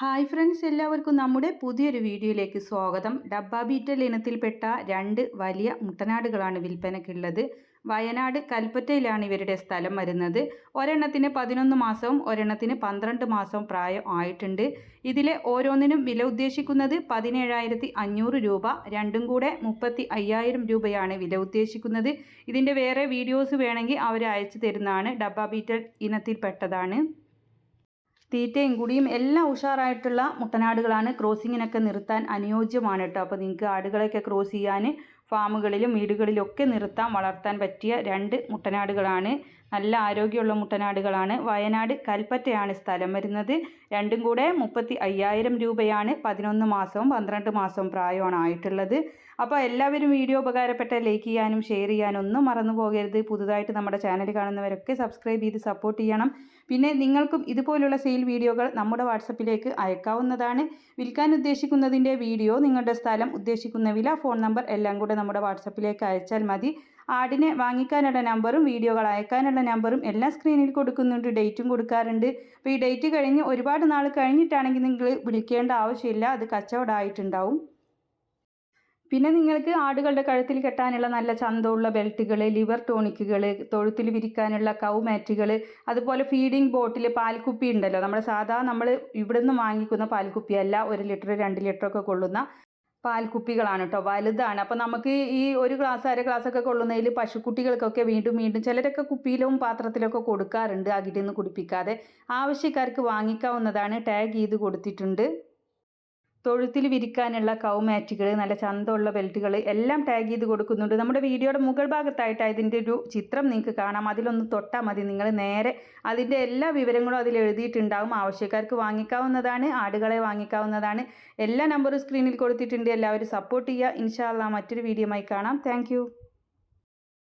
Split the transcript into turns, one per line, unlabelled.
Hi friends എല്ലാവർക്കും നമ്മുടെ പുതിയൊരു വീഡിയോയിലേക്ക് സ്വാഗതം. ഡബ്ബ ബീറ്റൽ ഇനത്തിൽപ്പെട്ട രണ്ട് വലിയ മുട്ടനാടുകളാണ് വിൽപ്പനയ്ക്കുള്ളത് വയനാട് കൽപ്പറ്റയിലാണ് ഇവരുടെ സ്ഥലം വരുന്നത്. ഒരെണ്ണത്തിന് പതിനൊന്ന് മാസവും ഒരെണ്ണത്തിന് പന്ത്രണ്ട് മാസവും പ്രായം ആയിട്ടുണ്ട്. ഇതിലെ ഓരോന്നിനും വില ഉദ്ദേശിക്കുന്നത് പതിനേഴായിരത്തി അഞ്ഞൂറ് രൂപ രണ്ടും കൂടെ മുപ്പത്തി അയ്യായിരം രൂപയാണ് വില ഉദ്ദേശിക്കുന്നത്. ഇതിന്റെ വേറെ വീഡിയോസ് വേണമെങ്കിൽ അവർ അയച്ചു തരുന്നതാണ് ഡബ്ബ ബീറ്റൽ ഇനത്തിൽപ്പെട്ടതാണ്. തീറ്റയും കുടിയും എല്ലാം ഉഷാറായിട്ടുള്ള മുട്ടനാടുകളാണ്. ക്രോസിങ്ങിനൊക്കെ നിർത്താൻ അനുയോജ്യമാണ് കേട്ടോ. അപ്പോൾ നിങ്ങൾക്ക് ആടുകളെയൊക്കെ ക്രോസ് ചെയ്യാൻ ഫാമുകളിലും വീടുകളിലൊക്കെ നിർത്താൻ വളർത്താൻ പറ്റിയ രണ്ട് മുട്ടനാടുകളാണ്. നല്ല ആരോഗ്യമുള്ള മുട്ടനാടുകളാണ്. വയനാട് കൽപ്പറ്റയാണ് സ്ഥലം വരുന്നത്. രണ്ടും കൂടെ മുപ്പത്തി അയ്യായിരം രൂപയാണ് പതിനൊന്ന് മാസവും പന്ത്രണ്ട് മാസവും പ്രായമാണ് ആയിട്ടുള്ളത്. അപ്പോൾ എല്ലാവരും വീഡിയോ ഉപകാരപ്പെട്ട ലൈക്ക് ചെയ്യാനും ഷെയർ ചെയ്യാനും ഒന്നും മറന്നു പോകരുത്. പുതുതായിട്ട് നമ്മുടെ ചാനൽ കാണുന്നവരൊക്കെ സബ്സ്ക്രൈബ് ചെയ്ത് സപ്പോർട്ട് ചെയ്യണം. പിന്നെ നിങ്ങൾക്കും ഇതുപോലുള്ള സെയിൽ വീഡിയോകൾ നമ്മുടെ വാട്സപ്പിലേക്ക് അയക്കാവുന്നതാണ്. വിൽക്കാൻ ഉദ്ദേശിക്കുന്നതിന്റെ വീഡിയോ നിങ്ങളുടെ സ്ഥലം ഉദ്ദേശിക്കുന്ന വില ഫോൺ നമ്പർ എല്ലാം കൂടെ നമ്മുടെ വാട്സപ്പിലേക്ക് അയച്ചാൽ മതി. ആടിനെ വാങ്ങിക്കാനുള്ള നമ്പറും വീഡിയോകൾ അയക്കാനുള്ള നമ്പറും എല്ലാം സ്ക്രീനിൽ കൊടുക്കുന്നുണ്ട് ഡേറ്റും കൊടുക്കാറുണ്ട്. അപ്പോൾ ഈ ഡേറ്റ് കഴിഞ്ഞ് ഒരുപാട് നാൾ കഴിഞ്ഞിട്ടാണെങ്കിൽ നിങ്ങൾ വിളിക്കേണ്ട ആവശ്യമില്ല അത് കച്ചവടമായിട്ടുണ്ടാവും. പിന്നെ നിങ്ങൾക്ക് ആടുകളുടെ കഴുത്തിൽ കെട്ടാനുള്ള നല്ല ചന്തമുള്ള ബെൽറ്റുകൾ ലിവർ ടോണിക്കുകൾ തൊഴുത്തിൽ വിരിക്കാനുള്ള കൗ മാറ്റുകൾ അതുപോലെ ഫീഡിംഗ് ബോട്ടിൽ പാൽക്കുപ്പി ഉണ്ടല്ലോ. നമ്മൾ സാധാ നമ്മൾ ഇവിടെ നിന്ന് വാങ്ങിക്കുന്ന പാൽക്കുപ്പിയല്ല ഒരു ലിറ്റർ രണ്ട് ലിറ്റർ ഒക്കെ കൊള്ളുന്ന പാൽക്കുപ്പികളാണ് കേട്ടോ. വലുതാണ്. അപ്പോൾ നമുക്ക് ഈ ഒരു ഗ്ലാസ് അര ഗ്ലാസ് ഒക്കെ കൊള്ളുന്നതിൽ പശുക്കുട്ടികൾക്കൊക്കെ വീണ്ടും വീണ്ടും ചിലരൊക്കെ കുപ്പിയിലും പാത്രത്തിലൊക്കെ കൊടുക്കാറുണ്ട് അകിട്ടിൽ നിന്ന് കുടിപ്പിക്കാതെ. ആവശ്യക്കാർക്ക് വാങ്ങിക്കാവുന്നതാണ് ടാഗ് ചെയ്ത് കൊടുത്തിട്ടുണ്ട്. തൊഴുത്തിൽ വിരിക്കാനുള്ള കൗമാറ്റുകൾ നല്ല ചന്തമുള്ള ബെൽറ്റുകൾ എല്ലാം ടാഗ് ചെയ്ത് കൊടുക്കുന്നുണ്ട്. നമ്മുടെ വീഡിയോയുടെ മുകൾ ഭാഗത്തായിട്ട് അതിന്റെ ഒരു ചിത്രം നിങ്ങൾക്ക് കാണാം. അതിലൊന്ന് തൊട്ടാൽ മതി. നിങ്ങൾ നേരെ അതിന്റെ എല്ലാ വിവരങ്ങളും അതിൽ എഴുതിയിട്ടുണ്ടാവും. ആവശ്യക്കാർക്ക് വാങ്ങിക്കാവുന്നതാണ് ആടുകളെ വാങ്ങിക്കാവുന്നതാണ്. എല്ലാ നമ്പറും സ്ക്രീനിൽ കൊടുത്തിട്ടുണ്ട്. എല്ലാവരും സപ്പോർട്ട് ചെയ്യുക. ഇൻഷാല്ല മറ്റൊരു വീഡിയോ കാണാം. താങ്ക്